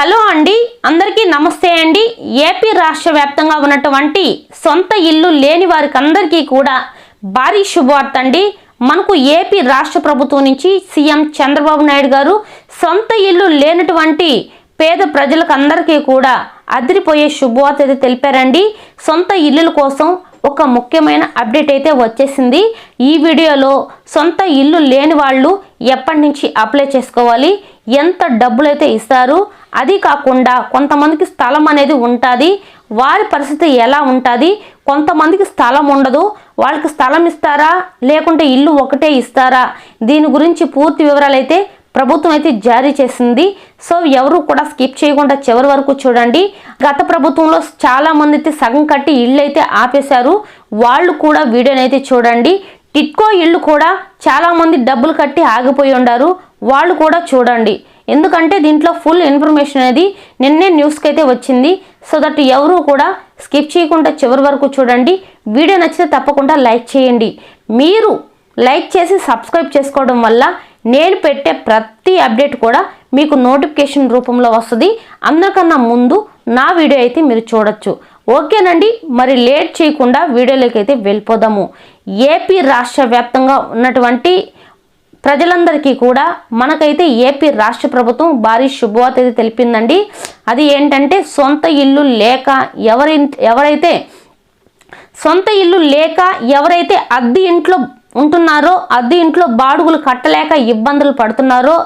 Hello అండి అందరికీ నమస్తే అండి. ఏపీ రాష్ట్ర వ్యాప్తంగా ఉన్నటువంటి సొంత ఇల్లు లేని వారికి అందరికీ కూడా భారీ శుభవార్త అండి. మనకు ఏపీ రాష్ట్ర ప్రభుత్వం నుంచి సీఎం చంద్రబాబు నాయుడు గారు సొంత ఇల్లు లేనటువంటి పేద ప్రజలకందరికీ కూడా అదిరిపోయే శుభవార్త అయితే తెలిపారండి. సొంత ఇల్లుల కోసం ఒక ముఖ్యమైన అప్డేట్ అయితే వచ్చేసింది. ఈ వీడియోలో సొంత ఇల్లు లేని వాళ్ళు ఎప్పటి నుంచి అప్లై చేసుకోవాలి? ఎంత డబ్బులైతే ఇస్తారు అది కాకుండా కొంతమందికి స్థలం అనేది ఉంటుంది వారి పరిస్థితి ఎలా ఉంటుంది కొంతమందికి స్థలం ఉండదు వాళ్ళకి స్థలం ఇస్తారా లేకుంటే ఇల్లు ఒకటే ఇస్తారా దీని గురించి పూర్తి వివరాలు అయితే ప్రభుత్వం అయితే జారీ చేసింది. సో ఎవరు కూడా స్కిప్ చేయకుండా చివరి వరకు చూడండి. గత ప్రభుత్వంలో చాలా మంది అయితే సగం కట్టి ఇళ్ళు అయితే ఆపేశారు. వాళ్ళు కూడా వీడియోని అయితే చూడండి. టిట్కో ఇల్లు కూడా చాలా మంది డబ్బులు కట్టి ఆగిపోయి ఉండారు. వాళ్ళు కూడా చూడండి. ఎందుకంటే దీంట్లో ఫుల్ ఇన్ఫర్మేషన్ అనేది నిన్నే న్యూస్కి అయితే వచ్చింది. సో దట్ ఎవరు కూడా స్కిప్ చేయకుండా చివరి వరకు చూడండి. వీడియో నచ్చితే తప్పకుండా లైక్ చేయండి. మీరు లైక్ చేసి సబ్స్క్రైబ్ చేసుకోవడం వల్ల నేను పెట్టే ప్రతి అప్డేట్ కూడా మీకు నోటిఫికేషన్ రూపంలో వస్తుంది. అందరికన్నా ముందు నా వీడియో అయితే మీరు చూడొచ్చు. ఓకేనండి? మరి లేట్ చేయకుండా వీడియోలోకి అయితే వెళ్ళిపోదాము. ఏపీ రాష్ట్ర వ్యాప్తంగా ఉన్నటువంటి ప్రజలందరికీ కూడా మనకైతే ఏపీ రాష్ట్ర ప్రభుత్వం భారీ శుభవార్త అయితే తెలిపిందండి. అది ఏంటంటే సొంత ఇల్లు లేక ఎవరి ఎవరైతే సొంత ఇల్లు లేక ఎవరైతే అద్దె ఇంట్లో ఉంటున్నారో అద్దె ఇంట్లో బాడుగులు కట్టలేక ఇబ్బందులు పడుతున్నారో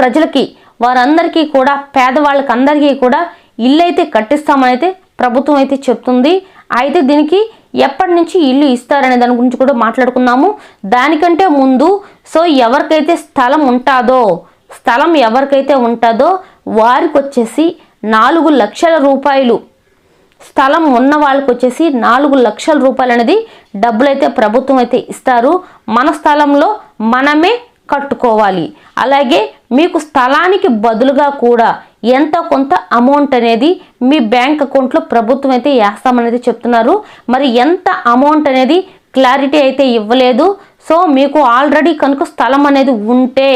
ప్రజలకి వారందరికీ కూడా పేదవాళ్ళకి అందరికీ కూడా ఇల్లు అయితే కట్టిస్తామని అయితే ప్రభుత్వం అయితే చెప్తుంది. అయితే దీనికి ఎప్పటి నుంచి ఇల్లు ఇస్తారనే దాని గురించి కూడా మాట్లాడుకున్నాము దానికంటే ముందు సో ఎవరికైతే స్థలం ఉంటుందో స్థలం ఎవరికైతే ఉంటుందో వారికి వచ్చేసి నాలుగు లక్షల రూపాయలు. స్థలం ఉన్న వాళ్ళకి వచ్చేసి నాలుగు లక్షల రూపాయలు అనేది డబ్బులు అయితే ప్రభుత్వం అయితే ఇస్తారు. మన స్థలంలో మనమే కట్టుకోవాలి. అలాగే మీకు స్థలానికి బదులుగా కూడా ఎంతో కొంత అమౌంట్ అనేది మీ బ్యాంక్ అకౌంట్లో ప్రభుత్వం అయితే వేస్తామనేది చెప్తున్నారు. మరి ఎంత అమౌంట్ అనేది క్లారిటీ అయితే ఇవ్వలేదు. సో మీకు ఆల్రెడీ కనుక స్థలం అనేది ఉంటే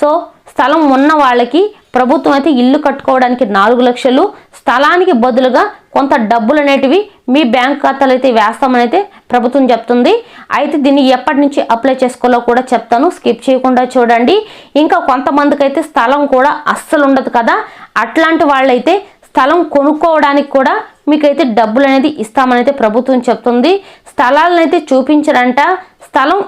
సో స్థలం ఉన్న వాళ్ళకి ప్రభుత్వం అయితే ఇల్లు కట్టుకోవడానికి నాలుగు లక్షలు స్థలానికి బదులుగా కొంత డబ్బులు అనేటివి మీ బ్యాంక్ ఖాతాలు అయితే వేస్తామని అయితే ప్రభుత్వం చెప్తుంది. అయితే దీన్ని ఎప్పటి నుంచి అప్లై చేసుకోవాలో కూడా చెప్తాను. స్కిప్ చేయకుండా చూడండి. ఇంకా కొంతమందికి అయితే స్థలం కూడా అస్సలు ఉండదు కదా. అట్లాంటి వాళ్ళైతే స్థలం కొనుక్కోవడానికి కూడా మీకైతే డబ్బులు అనేది ఇస్తామని అయితే ప్రభుత్వం చెప్తుంది. స్థలాలను అయితే చూపించరంట. స్థలం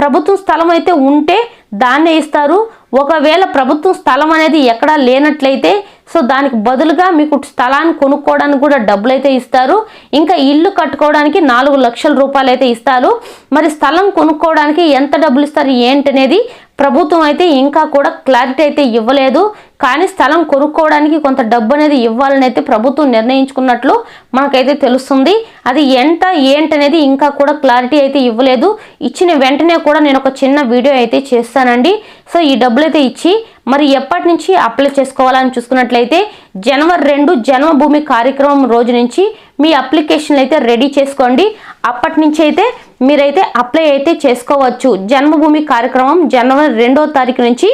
ప్రభుత్వం స్థలం అయితే ఉంటే దాన్నే ఇస్తారు. ఒకవేళ ప్రభుత్వం స్థలం అనేది ఎక్కడా లేనట్లయితే సో దానికి బదులుగా మీకు స్థలాన్ని కొనుక్కోవడానికి కూడా డబ్బులు అయితే ఇస్తారు. ఇంకా ఇల్లు కట్టుకోవడానికి నాలుగు లక్షల రూపాయలు అయితే ఇస్తారు. మరి స్థలం కొనుక్కోవడానికి ఎంత డబ్బులు ఇస్తారు ఏంటనేది ప్రభుత్వం అయితే ఇంకా కూడా క్లారిటీ అయితే ఇవ్వలేదు. కానీ స్థలం కొనుక్కోవడానికి కొంత డబ్బు అనేది ఇవ్వాలని అయితే ప్రభుత్వం నిర్ణయించుకున్నట్లు మనకైతే తెలుస్తుంది. అది ఎంత ఏంటనేది ఇంకా కూడా క్లారిటీ అయితే ఇవ్వలేదు. ఇచ్చిన వెంటనే కూడా నేను ఒక చిన్న వీడియో అయితే చేస్తానండి. సో ఈ డబ్బులు అయితే ఇచ్చి మరి ఎప్పటి నుంచి అప్లై చేసుకోవాలని చూసుకున్నట్లయితే జనవరి రెండు జన్మభూమి కార్యక్రమం రోజు నుంచి మీ అప్లికేషన్లు అయితే రెడీ చేసుకోండి. అప్పటి నుంచి అయితే మీరైతే అప్లై అయితే చేసుకోవచ్చు. జన్మభూమి కార్యక్రమం జనవరి రెండో తారీఖు నుంచి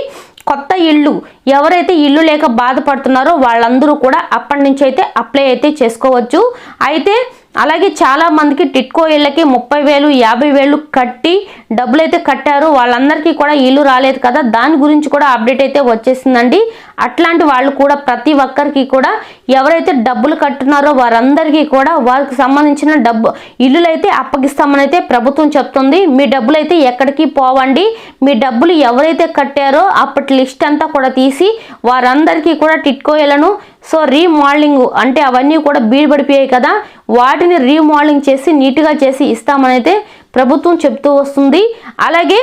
కొత్త ఇల్లు ఎవరైతే ఇల్లు లేక బాధపడుతున్నారో వాళ్ళందరూ కూడా అప్పటి నుంచి అయితే అప్లై అయితే చేసుకోవచ్చు. అయితే అలాగే చాలా మందికి టిట్కో ఇళ్ళకి ముప్పై వేలు యాభై వేలు కట్టి డబ్బులు అయితే కట్టారు. వాళ్ళందరికీ కూడా ఇల్లు రాలేదు కదా. దాని గురించి కూడా అప్డేట్ అయితే వచ్చేసిందండి. అట్లాంటి వాళ్ళు కూడా ప్రతి ఒక్కరికి కూడా ఎవరైతే డబ్బులు కట్టున్నారో వారందరికీ కూడా వారికి సంబంధించిన డబ్బు ఇల్లులు అయితే అప్పగిస్తామని అయితే ప్రభుత్వం చెప్తుంది. మీ డబ్బులు అయితే ఎక్కడికి పోవండి. మీ డబ్బులు ఎవరైతే కట్టారో అప్పటి లిస్ట్ అంతా కూడా తీసి వారందరికీ కూడా టిట్కో ఇళ్ళను సో రీమోడలింగ్ అంటే అవన్నీ కూడా బీడుపడిపోయాయి కదా. వాటిని రీమోడలింగ్ చేసి నీట్గా చేసి ఇస్తామనైతే ప్రభుత్వం చెప్తూ వస్తుంది. అలాగే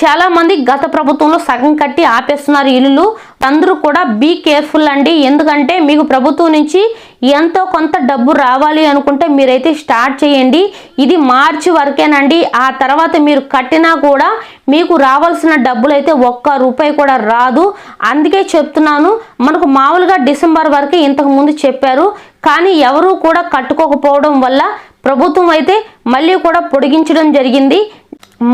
చాలా మంది గత ప్రభుత్వంలో సగం కట్టి ఆపేస్తున్నారు ఇల్లులు. అందరూ కూడా బీ కేర్ఫుల్ అండి. ఎందుకంటే మీకు ప్రభుత్వం నుంచి ఎంతో కొంత డబ్బు రావాలి అనుకుంటే మీరైతే స్టార్ట్ చేయండి. ఇది మార్చి వరకేనండి. ఆ తర్వాత మీరు కట్టినా కూడా మీకు రావాల్సిన డబ్బులు అయితే ఒక్క రూపాయి కూడా రాదు. అందుకే చెప్తున్నాను మనకు మామూలుగా డిసెంబర్ వరకు ఇంతకుముందు చెప్పారు. కానీ ఎవరూ కూడా కట్టుకోకపోవడం వల్ల ప్రభుత్వం అయితే మళ్ళీ కూడా పొడిగించడం జరిగింది.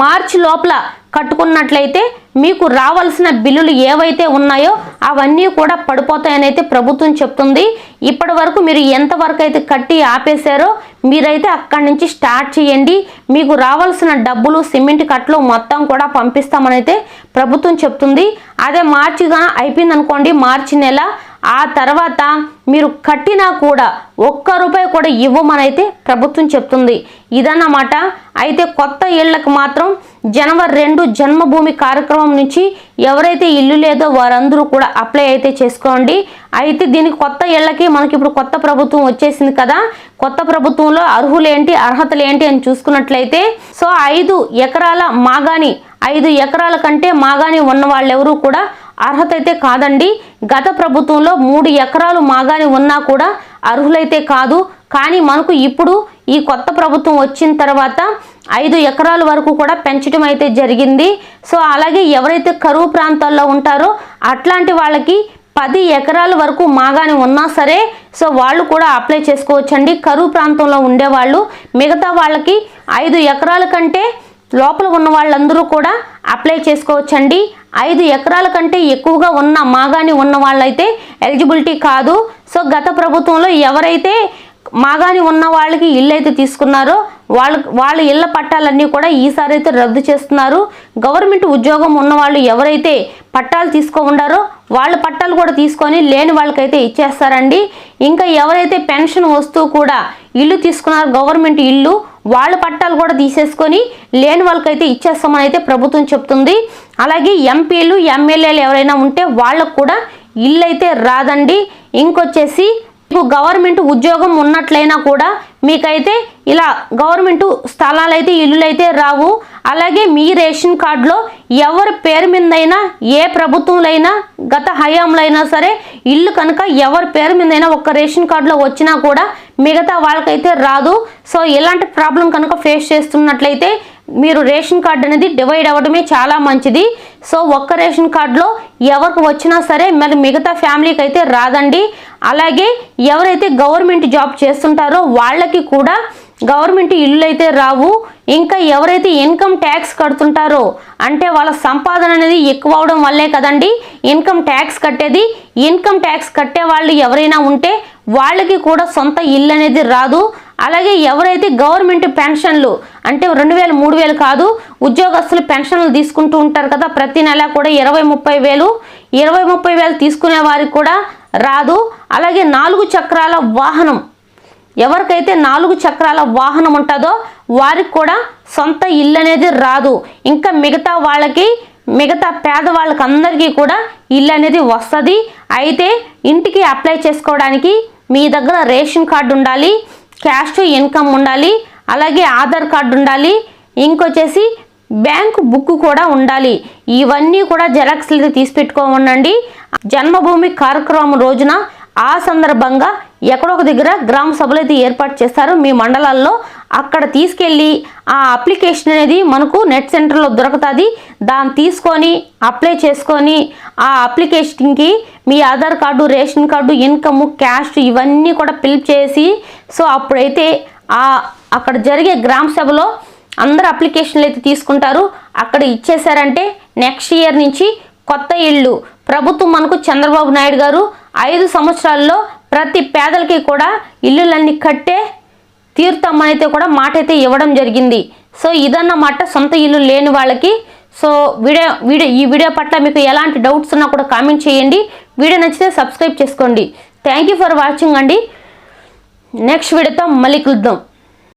మార్చి లోపల కట్టుకున్నట్లయితే మీకు రావాల్సిన బిల్లులు ఏవైతే ఉన్నాయో అవన్నీ కూడా పడిపోతాయని అయితే ప్రభుత్వం చెప్తుంది. ఇప్పటి వరకు మీరు ఎంతవరకు అయితే కట్టి ఆపేశారో మీరైతే అక్కడి నుంచి స్టార్ట్ చేయండి. మీకు రావాల్సిన డబ్బులు సిమెంట్ కట్టలు మొత్తం కూడా పంపిస్తామనైతే ప్రభుత్వం చెప్తుంది. అదే మార్చిగా అయిపోయింది అనుకోండి మార్చి నెల ఆ తర్వాత మీరు కట్టినా కూడా ఒక్క రూపాయి కూడా ఇవ్వమనైతే ప్రభుత్వం చెప్తుంది. ఇదన్నమాట. అయితే కొత్త ఇళ్ళకు మాత్రం జనవరి రెండు జన్మభూమి కార్యక్రమం నుంచి ఎవరైతే ఇల్లు లేదో వారందరూ కూడా అప్లై అయితే చేసుకోండి. అయితే దీనికి కొత్త ఇళ్ళకి మనకి ఇప్పుడు కొత్త ప్రభుత్వం వచ్చేసింది కదా. కొత్త ప్రభుత్వంలో అర్హులేంటి అర్హతలు ఏంటి అని చూసుకున్నట్లయితే సో ఐదు ఎకరాల మాగాని ఐదు ఎకరాల కంటే మాగాని ఉన్న వాళ్ళెవరూ కూడా అర్హత అయితే కాదండి. గత ప్రభుత్వంలో మూడు ఎకరాలు మాగాని ఉన్నా కూడా అర్హులైతే కాదు. కానీ మనకు ఇప్పుడు ఈ కొత్త ప్రభుత్వం వచ్చిన తర్వాత ఐదు ఎకరాల వరకు కూడా పెంచడం అయితే జరిగింది. సో అలాగే ఎవరైతే కరువు ప్రాంతాల్లో ఉంటారో అట్లాంటి వాళ్ళకి పది ఎకరాల వరకు మాగాని ఉన్నా సరే సో వాళ్ళు కూడా అప్లై చేసుకోవచ్చండి. కరువు ప్రాంతంలో ఉండేవాళ్ళు. మిగతా వాళ్ళకి ఐదు ఎకరాల కంటే లోపల ఉన్న వాళ్ళందరూ కూడా అప్లై చేసుకోవచ్చండి. ఐదు ఎకరాల కంటే ఎక్కువగా ఉన్న మాగాని ఉన్న వాళ్ళైతే ఎలిజిబిలిటీ కాదు. సో గత ప్రభుత్వంలో ఎవరైతే మాగాని ఉన్న వాళ్ళకి ఇల్లు అయితే తీసుకున్నారో వాళ్ళ వాళ్ళ ఇళ్ళ పట్టాలన్నీ కూడా ఈసారి అయితే రద్దు చేస్తున్నారు. గవర్నమెంట్ ఉద్యోగం ఉన్న వాళ్ళు ఎవరైతే పట్టాలు తీసుకో ఉండారో వాళ్ళ పట్టాలు కూడా తీసుకొని లేని వాళ్ళకైతే ఇచ్చేస్తారండి. ఇంకా ఎవరైతే పెన్షన్ వస్తూ కూడా ఇల్లు తీసుకున్నారు గవర్నమెంట్ ఇల్లు వాళ్ళ పట్టాలు కూడా తీసేసుకొని లేని వాళ్ళకైతే ఇచ్చేస్తామని అయితే ప్రభుత్వం చెప్తుంది. అలాగే ఎంపీలు ఎమ్మెల్యేలు ఎవరైనా ఉంటే వాళ్ళకు కూడా ఇల్లు అయితే రాదండి. ఇంకొచ్చేసి మీకు గవర్నమెంట్ ఉద్యోగం ఉన్నట్లయినా కూడా మీకైతే ఇలా గవర్నమెంట్ స్థలాలు అయితే ఇల్లులు అయితే రావు. అలాగే మీ రేషన్ కార్డులో ఎవరి పేరు మీదైనా ఏ ప్రభుత్వంలో అయినా గత హయాంలో అయినా సరే ఇల్లు కనుక ఎవరి పేరు మీదైనా ఒక్క రేషన్ కార్డులో వచ్చినా కూడా మిగతా వాళ్ళకైతే రాదు. సో ఇలాంటి ప్రాబ్లం కనుక ఫేస్ చేస్తున్నట్లయితే మీరు రేషన్ కార్డు అనేది డివైడ్ అవ్వడమే చాలా మంచిది. సో ఒక్క రేషన్ కార్డులో ఎవరికి వచ్చినా సరే మరి మిగతా ఫ్యామిలీకి అయితే రాదండి. అలాగే ఎవరైతే గవర్నమెంట్ జాబ్ చేస్తుంటారో వాళ్ళకి కూడా గవర్నమెంట్ ఇల్లు అయితే రావు. ఇంకా ఎవరైతే ఇన్కమ్ ట్యాక్స్ కడుతుంటారో అంటే వాళ్ళ సంపాదన అనేది ఎక్కువ అవడం వల్లే కదండి. ఇన్కమ్ ట్యాక్స్ కట్టేది. ఇన్కమ్ ట్యాక్స్ కట్టే వాళ్ళు ఎవరైనా ఉంటే వాళ్ళకి కూడా సొంత ఇల్లు అనేది రాదు. అలాగే ఎవరైతే గవర్నమెంట్ పెన్షన్లు అంటే రెండు వేలు మూడు వేలు కాదు ఉద్యోగస్తులు పెన్షన్లు తీసుకుంటూ ఉంటారు కదా ప్రతి నెల కూడా ఇరవై ముప్పై వేలు ఇరవై ముప్పై వేలు తీసుకునే వారికి కూడా రాదు. అలాగే నాలుగు చక్రాల వాహనం ఎవరికైతే నాలుగు చక్రాల వాహనం ఉంటుందో వారికి కూడా సొంత ఇల్లు అనేది రాదు. ఇంకా మిగతా వాళ్ళకి మిగతా పేదవాళ్ళకి అందరికీ కూడా ఇల్లు అనేది వస్తుంది. అయితే ఇంటికి అప్లై చేసుకోవడానికి మీ దగ్గర రేషన్ కార్డు ఉండాలి క్యాష్ ఇన్కమ్ ఉండాలి అలాగే ఆధార్ కార్డు ఉండాలి ఇంకొచ్చేసి బ్యాంకు బుక్ కూడా ఉండాలి. ఇవన్నీ కూడా జెరాక్స్లు తీసి పెట్టుకోమండి జన్మభూమి కార్యక్రమం రోజున ఆ సందర్భంగా ఎక్కడో ఒక దగ్గర గ్రామ సభలు అయితే ఏర్పాటు చేస్తారు. మీ మండలాల్లో అక్కడ తీసుకెళ్ళి ఆ అప్లికేషన్ అనేది మనకు నెట్ సెంటర్లో దొరుకుతుంది. దాన్ని తీసుకొని అప్లై చేసుకొని ఆ అప్లికేషన్కి మీ Aadhaar card ration card income cash ఇవన్నీ కూడా ఫిల్ చేసి సో అప్పుడైతే ఆ అక్కడ జరిగే గ్రామ సభలో అందరు అప్లికేషన్లు అయితే తీసుకుంటారు. అక్కడ ఇచ్చేసారంటే నెక్స్ట్ ఇయర్ నుంచి కొత్త ఇల్లు. ప్రభుత్వం మనకు చంద్రబాబు నాయుడు గారు ఐదు సంవత్సరాల్లో ప్రతి పేదలకి కూడా ఇల్లులన్నీ కట్టే తీరుతామని అయితే కూడా మాట అయితే ఇవ్వడం జరిగింది. సో ఇదన్నమాట సొంత ఇల్లు లేని వాళ్ళకి సో వీడియో వీడియో ఈ వీడియో పట్ల మీకు ఎలాంటి డౌట్స్ ఉన్నా కూడా కామెంట్ చేయండి. వీడియో నచ్చితే సబ్స్క్రైబ్ చేసుకోండి. థ్యాంక్ యూ ఫర్ వాచింగ్ అండి. నెక్స్ట్ వీడియోతో మళ్ళీ కలుద్దాం.